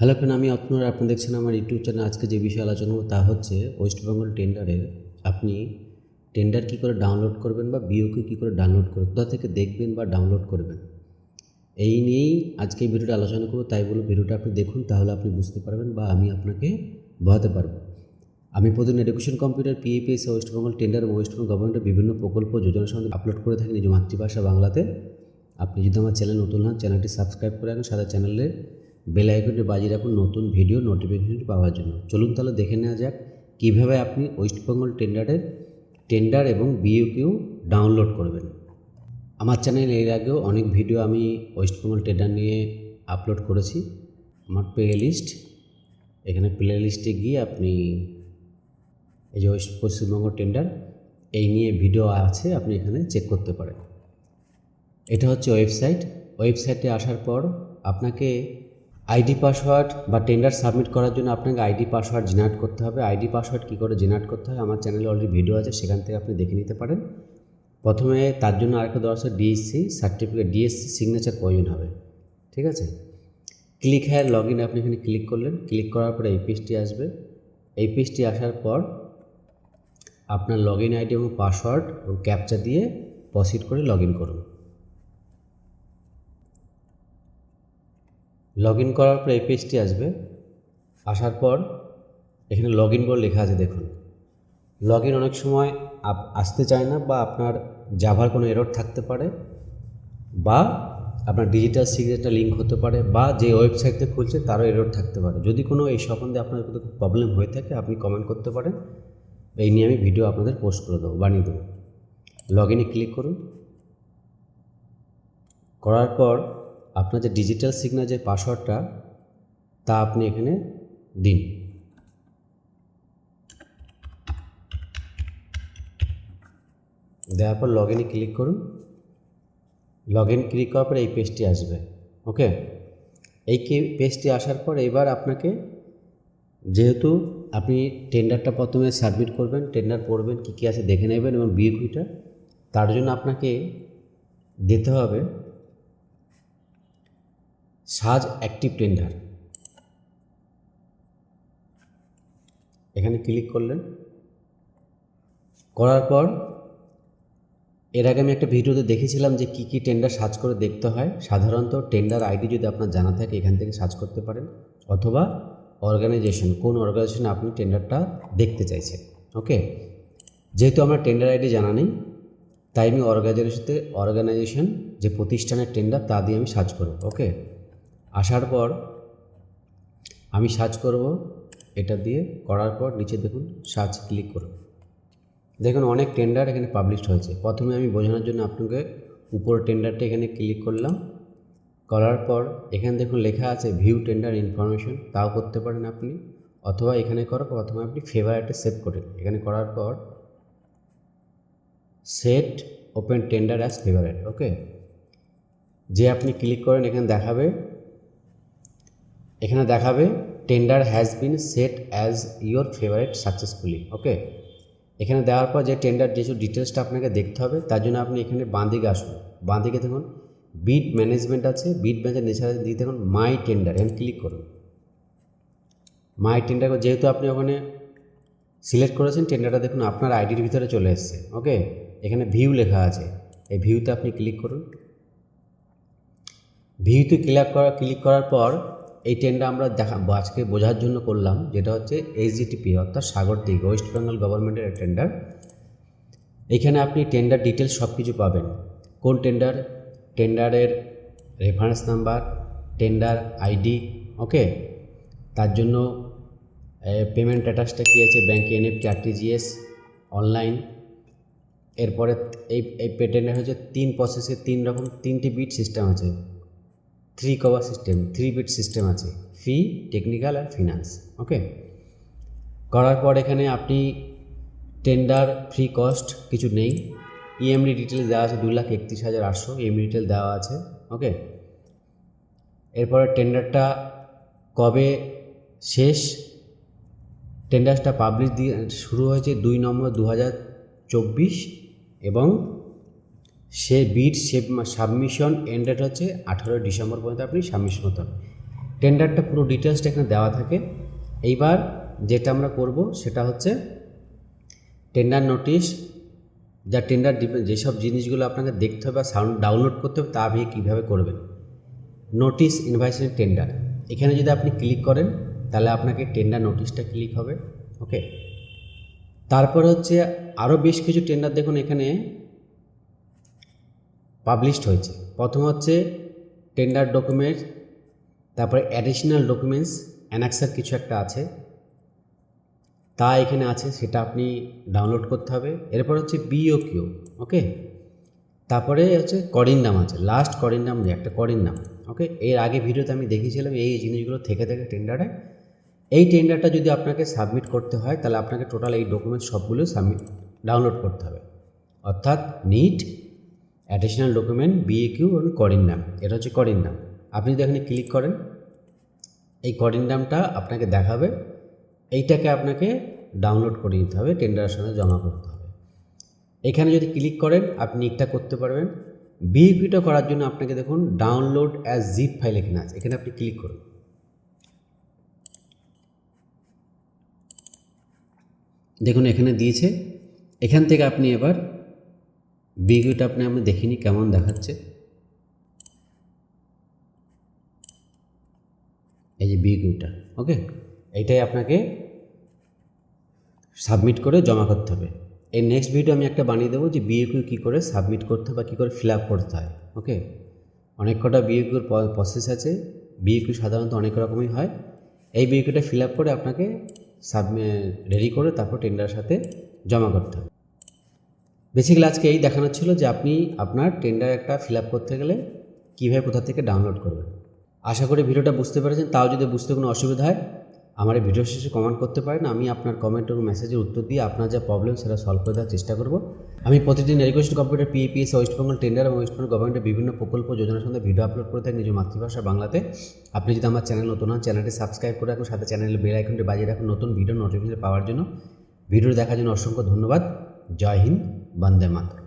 Hello friend, আমি আপনারা আপনি দেখছেন আমার ইউটিউব চ্যানেল। আজকে যে বিষয়ে আলোচনা তা হচ্ছে ওয়েস্ট বেঙ্গল টেন্ডারের আপনি টেন্ডার কী করে ডাউনলোড করবেন বা বিওকে কী করে ডাউনলোড করবেন, কোথা থেকে দেখবেন বা ডাউনলোড করবেন, এই নিয়েই আজকে এই ভিডিওটা আলোচনা করব। তাই বলে ভিডিওটা আপনি দেখুন, তাহলে আপনি বুঝতে পারবেন বা আমি আপনাকে বোঝাতে পারব। আমি প্রতিদিন education computer PAPS West Bengal tender এবং ওয়েস্ট বেঙ্গল গভর্নমেন্টের বিভিন্ন প্রকল্প যোজনা সম্বন্ধে আপলোড করে থাকি নিজ মাতৃভাষা বাংলাতে। আপনি যদি আমার চ্যানেল নতুন হন, চ্যানেলটি সাবস্ক্রাইব করে রাখুন। সাদা চ্যানেলে বেল আইকনটি বাজিয়ে রাখুন নতুন ভিডিও নোটিফিকেশনটি পাওয়ার জন্য। চলুন তাহলে দেখে নেওয়া যাক কীভাবে আপনি ওয়েস্ট বেঙ্গল টেন্ডারের টেন্ডার এবং বিইউকিউ ডাউনলোড করবেন। আমার চ্যানেল এর আগেও অনেক ভিডিও আমি ওয়েস্ট বেঙ্গল টেন্ডার নিয়ে আপলোড করেছি। আমার প্লে লিস্ট এখানে প্লে লিস্টে গিয়ে আপনি এই যে ওয়েস্ট পশ্চিমবঙ্গ টেন্ডার, এই নিয়ে ভিডিও আছে, আপনি এখানে চেক করতে পারেন। এটা হচ্ছে ওয়েবসাইট ওয়েবসাইটে আসার পর আপনাকে আইডি পাসওয়ার্ড বা টেন্ডার সাবমিট করার জন্য আপনাকে আইডি পাসওয়ার্ড জেনারেট করতে হবে। আইডি পাসওয়ার্ড কী করে জেনারেট করতে হয়? আমার চ্যানেলে অলরেডি ভিডিও আছে, সেখান থেকে আপনি দেখে নিতে পারেন। প্রথমে তার জন্য আরেকটা দরকার ডিএসসি সার্টিফিকেট ডিএসসি সিগনেচার প্রয়োজন হবে। ঠিক আছে? ক্লিক হ্যার লগ ইন আপনি এখানে ক্লিক করলেন। ক্লিক করার পরে এই পেজটি আসবে। এই পেজটি আসার পর আপনার লগ ইন আইডি এবং পাসওয়ার্ড এবং ক্যাপচা দিয়ে প্রসিড করে লগ ইন করুন। লগ ইন করার পর এই পেজটি আসবে। আসার পর এখানে লগ ইন বলে লেখা আছে, দেখুন। লগ ইন অনেক সময় আসতে চায় না বা আপনার জাভার কোনো এরর থাকতে পারে বা আপনার ডিজিটাল সিগনেচার লিঙ্ক হতে পারে বা যে ওয়েবসাইট থেকে খুলছে তারও এরর থাকতে পারে। যদি কোনো এই সম্বন্ধে আপনার কোনো প্রবলেম হয়ে থাকে, আপনি কমেন্ট করতে পারেন। এই নিয়ে আমি ভিডিও আপনাদের পোস্ট করে দেবো, বানিয়ে দেবো। লগ ইনে ক্লিক করুন। করার পর আপনার যে ডিজিটাল সিগনাল যে পাসওয়ার্ডটা তা আপনি এখানে দিন। দেওয়ার পর লগ ইনে ক্লিক করুন। লগ ইন ক্লিক করার পর এই পেজটি আসবে ওকে এই পেজটি আসার পর এবার আপনাকে যেহেতু আপনি টেন্ডারটা প্রথমে সাবমিট করবেন টেন্ডার পড়বেন, কী কী আছে দেখে নেবেন এবং বিউকুইটা তার জন্য আপনাকে দিতে হবে সাজ অ্যাক্টিভ টেন্ডার এখানে ক্লিক করলেন। করার পর, এর আগে আমি একটা ভিডিওতে দেখেছিলাম যে কী কী টেন্ডার সার্চ করে দেখতে হয়। সাধারণত টেন্ডার আইডি যদি আপনার জানা থাকে, এখান থেকে সার্চ করতে পারেন। অথবা অর্গানাইজেশন কোন অর্গানাইজেশনে আপনি টেন্ডারটা দেখতে চাইছেন। ওকে যেহেতু আমার টেন্ডার আইডি জানা নেই, তাই আমি অর্গানাইজেশনতে অর্গানাইজেশন যে প্রতিষ্ঠানের টেন্ডার তা দিয়ে আমি সার্চ করব। ওকে আসার পর আমি সার্চ করব এটা দিয়ে, করার পর নিচে দেখুন সার্চ ক্লিক করুন। দেখুন অনেক টেন্ডার এখানে পাবলিশড হয়েছে। প্রথমে আমি বোঝানোর জন্য আপনাকে উপর টেন্ডারটা এখানে ক্লিক করলাম। করার পর এখানে দেখুন লেখা আছে ভিউ টেন্ডার ইনফরমেশন তাও করতে পারেন আপনি। অথবা এখানে করার পর প্রথমে আপনি ফেভারিটে সেভ করেন এখানে করার পর set open tender as favourite okay যে আপনি ক্লিক করেন, এখানে দেখাবে এখানে দেখাবে tender has been set as your favourite successfully okay এখানে দেওয়ার পর যে টেন্ডার যেসব ডিটেলসটা আপনাকে দেখতে হবে, তার জন্য আপনি এখানে বাঁ দিকে আসুন। বাঁ দিকে দেখুন বিড ম্যানেজমেন্ট আছে বিড ম্যানেজার নেচার দিয়ে দেখুন মাই টেন্ডার এখানে ক্লিক করুন। মাই টেন্ডার যেহেতু আপনি ওখানে সিলেক্ট করেছেন টেন্ডারটা দেখুন, আপনার আইডির ভিতরে চলে এসছে ওকে এখানে ভিউ লেখা আছে, এই ভিউতে আপনি ক্লিক করুন। ভিউতে ক্লিক করা ক্লিক করার পর এই টেন্ডার আমরা দেখা, আজকে বোঝার জন্য করলাম যেটা হচ্ছে এইচডিটিপি অর্থাৎ সাগর দিক ওয়েস্ট বেঙ্গল গভর্নমেন্টের টেন্ডার এখানে আপনি টেন্ডার ডিটেলস সব কিছু পাবেন। কোন tender টেন্ডারের reference number tender ID okay তার জন্য পেমেন্ট স্ট্যাটাসটা কী আছে? ব্যাঙ্কে এনএফটি আরটিজিএস অনলাইন এরপরে এই এই টেন্ডার হচ্ছে তিন প্রসেসে তিন রকম, তিনটি বিট সিস্টেম আছে। Three cover system three bid system আছে ফি টেকনিক্যাল আর ফিনান্স ওকে করার পর এখানে আপনি টেন্ডার ফ্রি কস্ট কিছু নেই। ইএমডি ডিটেল দেওয়া আছে দু লাখ একত্রিশ হাজার আটশো ইএমডি ডিটেল দেওয়া আছে ওকে এরপরে টেন্ডারটা কবে শেষ? টেন্ডারটা পাবলিশ দিয়ে শুরু হয়েছে দুই নম্বর দু হাজার চব্বিশ এবং সে বিড সাবমিশন এন্ড ডেট হচ্ছে আঠারোই ডিসেম্বর পর্যন্ত আপনি সাবমিশন করতে হবে টেন্ডারটা পুরো ডিটেলসটা এখানে দেওয়া থাকে। এইবার যেটা আমরা করব সেটা হচ্ছে টেন্ডার নোটিশ যা টেন্ডার যেসব জিনিসগুলো আপনাকে দেখতে হবে বা সাউন্ড ডাউনলোড করতে হবে তা আপনি কীভাবে করবেন? নোটিশ ইনভাইসের টেন্ডার এখানে যদি আপনি ক্লিক করেন, তাহলে আপনাকে টেন্ডার নোটিশটা ক্লিক হবে ওকে তারপরে হচ্ছে আরও বেশ কিছু টেন্ডার দেখুন এখানে। পাবলিশড হয়েছে। প্রথম হচ্ছে টেন্ডার ডকুমেন্ট তারপরে অ্যাডিশনাল ডকুমেন্টস অ্যানাক্সার কিছু একটা আছে। তা এখানে আছে, সেটা আপনি ডাউনলোড করতে হবে। এরপর হচ্ছে বিও কিউ ওকে তারপরে হচ্ছে করিন নাম আছে লাস্ট করিন নাম যে একটা করিন নাম ওকে এর আগে ভিডিওতে আমি দেখিয়েছিলাম এই জিনিসগুলো থেকে থেকে টেন্ডারে এই টেন্ডারটা যদি আপনাকে সাবমিট করতে হয়, তাহলে আপনাকে টোটাল এই ডকুমেন্ট সবগুলো সাবমিট ডাউনলোড করতে হবে। অর্থাৎ NIT additional document BA Q এবং করিন নাম এটা হচ্ছে করিন নাম আপনি যদি এখানে ক্লিক করেন, এই করিন নামটা আপনাকে দেখাবে। এইটাকে আপনাকে ডাউনলোড করে নিতে হবে টেন্ডারের সঙ্গে জমা করতে হবে। এখানে যদি ক্লিক করেন, আপনি এটা করতে পারবেন। বিইপিটা করার জন্য আপনাকে দেখুন ডাউনলোড অ্যাজ জিপ ফাইল এখানে আছে। এখানে আপনি ক্লিক করুন। দেখুন, এখানে দিয়েছে। এখান থেকে আপনি এবার বিইপিটা আপনি আমি দেখিনি, কেমন দেখাচ্ছে? এই যে বিইপিটা ওকে? এইটাই আপনাকে সাবমিট করে জমা করতে হবে। এই নেক্সট ভিডিও আমি একটা বানিয়ে দেবো যে বিএকিউ কী করে সাবমিট করতে বা কী করে ফিল আপ করতে হয়, ওকে? অনেক কটা বিএকিউর প্রসেস আছে বিএকিউ সাধারণত অনেক রকমই হয়। এই বিএকিউটা ফিল আপ করে আপনাকে সাবমি রেডি করে তারপর টেন্ডারের সাথে জমা করতে হবে। বেসিক্যালি আজকে এই দেখানো ছিল যে আপনি আপনার টেন্ডার একটা ফিল আপ করতে গেলে কীভাবে কোথা থেকে ডাউনলোড করবেন। আশা করি ভিডিওটা বুঝতে পেরেছেন। তাও যদি বুঝতে কোনো অসুবিধা হয়, আমার এই ভিডিও শেষে কমেন্ট করতে পারেন। আমি আপনার কমেন্ট এবং মেসেজের উত্তর দিয়ে আপনার যা প্রবলেম সেটা সলভ করে দেওয়ার চেষ্টা করব। আমি প্রতিদিন education computer PAPS West Bengal tender এবং ওয়েস্টবেঙ্গল গভর্নমেন্টের বিভিন্ন প্রকল্প যোজনার সঙ্গে ভিডিও আপলোড করে থাকি নিজ মাতৃভাষা বাংলাতে। আপনি যদি আমার চ্যানেল নতুন হন চ্যানেলটি সাবস্ক্রাইব করে রাখুন। সাথে চ্যানেলের বেল আইকনটি বাজিয়ে রাখুন নতুন ভিডিও নোটিফিকেশন পাওয়ার জন্য। ভিডিও দেখার জন্য অসংখ্য ধন্যবাদ। জয় হিন্দ। van de macro.